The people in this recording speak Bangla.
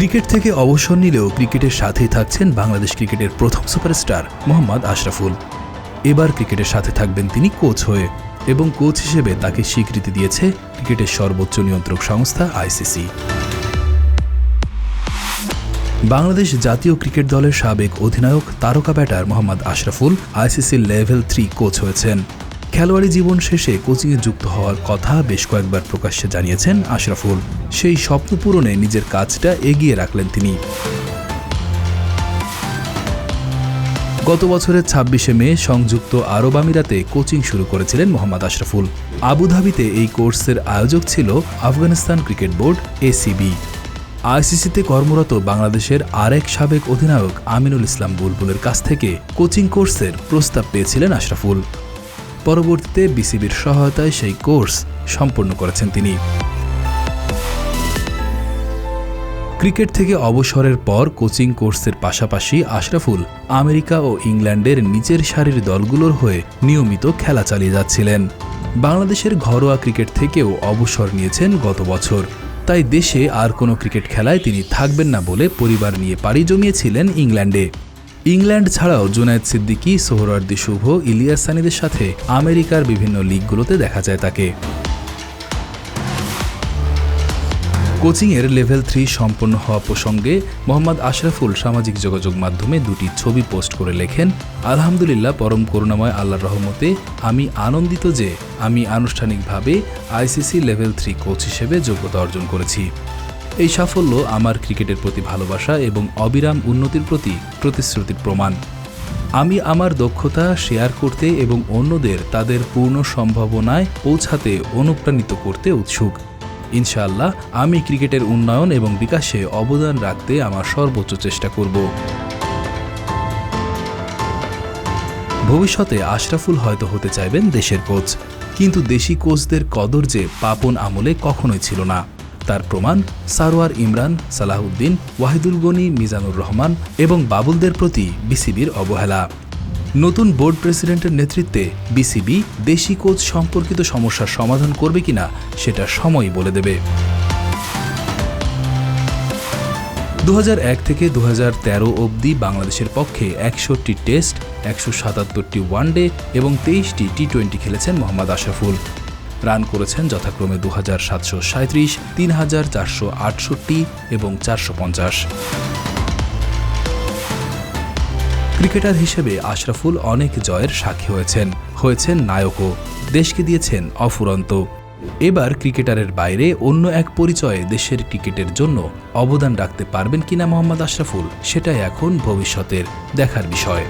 ক্রিকেট থেকে অবসর নিলেও ক্রিকেটের সাথেই থাকছেন বাংলাদেশ ক্রিকেটের প্রথম সুপারস্টার মোহাম্মদ আশরাফুল। এবার ক্রিকেটের সাথে থাকবেন তিনি কোচ হয়ে এবং কোচ হিসেবে তাকে স্বীকৃতি দিয়েছে ক্রিকেটের সর্বোচ্চ নিয়ন্ত্রক সংস্থা আইসিসি। বাংলাদেশ জাতীয় ক্রিকেট দলের সাবেক অধিনায়ক, তারকা ব্যাটার মোহাম্মদ আশরাফুল আইসিসির লেভেল থ্রি কোচ হয়েছেন। খেলোয়াড়ি জীবন শেষে কোচিংয়ে যুক্ত হওয়ার কথা বেশ কয়েকবার প্রকাশ্যে জানিয়েছেন আশরাফুল। সেই স্বপ্ন পূরণে নিজের কাজটা এগিয়ে রাখলেন তিনি। গত বছরের ছাব্বিশে মে সংযুক্ত আরব আমিরাতে কোচিং শুরু করেছিলেন মোহাম্মদ আশরাফুল। আবুধাবিতে এই কোর্সের আয়োজক ছিল আফগানিস্তান ক্রিকেট বোর্ড, এসিবি। আইসিসিতে কর্মরত বাংলাদেশের আরেক সাবেক অধিনায়ক আমিনুল ইসলাম বুলবুলের কাছ থেকে কোচিং কোর্সের প্রস্তাব পেয়েছিলেন আশরাফুল। পরবর্তীতে বিসিবির সহায়তায় সেই কোর্স সম্পন্ন করেছেন তিনি। ক্রিকেট থেকে অবসরের পর কোচিং কোর্সের পাশাপাশি আশরাফুল আমেরিকা ও ইংল্যান্ডের নিচের সারির দলগুলোর হয়ে নিয়মিত খেলা চালিয়ে যাচ্ছিলেন। বাংলাদেশের ঘরোয়া ক্রিকেট থেকেও অবসর নিয়েছেন গত বছর। তাই দেশে আর কোনো ক্রিকেট খেলায় তিনি থাকবেন না বলে পরিবার নিয়ে পাড়ি জমিয়েছিলেন ইংল্যান্ডে। ইংল্যান্ড ছাড়াও জুনায়েদ সিদ্দিকী সোহরার্দি শুভ, ইলিয়াস সানিদের সাথে আমেরিকার বিভিন্ন লিগগুলোতে দেখা যায় তাকে। কোচিংয়ের লেভেল থ্রি সম্পন্ন হওয়া প্রসঙ্গে মোহাম্মদ আশরাফুল সামাজিক যোগাযোগ মাধ্যমে দুটি ছবি পোস্ট করে লেখেন, আলহামদুলিল্লাহ, পরম করুণাময় আল্লাহর রহমতে আমি আনন্দিত যে আমি আনুষ্ঠানিকভাবে আইসিসি লেভেল থ্রি কোচ হিসেবে যোগ্যতা অর্জন করেছি। এই সাফল্য আমার ক্রিকেটের প্রতি ভালোবাসা এবং অবিরাম উন্নতির প্রতি প্রতিশ্রুতির প্রমাণ। আমি আমার দক্ষতা শেয়ার করতে এবং অন্যদের তাদের পূর্ণ সম্ভাবনায় পৌঁছাতে অনুপ্রাণিত করতে উৎসুক। ইনশাআল্লাহ, আমি ক্রিকেটের উন্নয়ন এবং বিকাশে অবদান রাখতে আমার সর্বোচ্চ চেষ্টা করব। ভবিষ্যতে আশরাফুল হয়তো হতে চাইবেন দেশের কোচ, কিন্তু দেশি কোচদের কদর যে পাপন আমলে কখনোই ছিল না। তার প্রমাণ সারোয়ার ইমরান, সালাহউদ্দিন, ওয়াহিদুল গনি, মিজানুর রহমান এবং বাবুলদের প্রতি বিসিবির অবহেলা। নতুন বোর্ড প্রেসিডেন্টের নেতৃত্বে বিসিবি দেশি কোচ সম্পর্কিত সমস্যার সমাধান করবে কিনা সেটা সময় বলে দেবে। দু হাজার এক থেকে দুহাজার তেরো অবধি বাংলাদেশের পক্ষে একষট্টি টেস্ট, একশো সাতাত্তরটি ওয়ানডে এবং তেইশটি টি টোয়েন্টি খেলেছেন মোহাম্মদ আশরাফুল। রান করেছেন যথাক্রমে দু হাজার সাতশো সাঁত্রিশ তিন হাজার চারশো আটষট্টি এবং চারশো পঞ্চাশ। ক্রিকেটার হিসেবে আশরাফুল অনেক জয়ের সাক্ষী হয়েছেন। হয়েছেন নায়কও। দেশকে দিয়েছেন অফুরন্ত। এবার ক্রিকেটারের বাইরে অন্য এক পরিচয়ে দেশের ক্রিকেটের জন্য অবদান রাখতে পারবেন কিনা মোহাম্মদ আশরাফুল, সেটাই এখন ভবিষ্যতের দেখার বিষয়।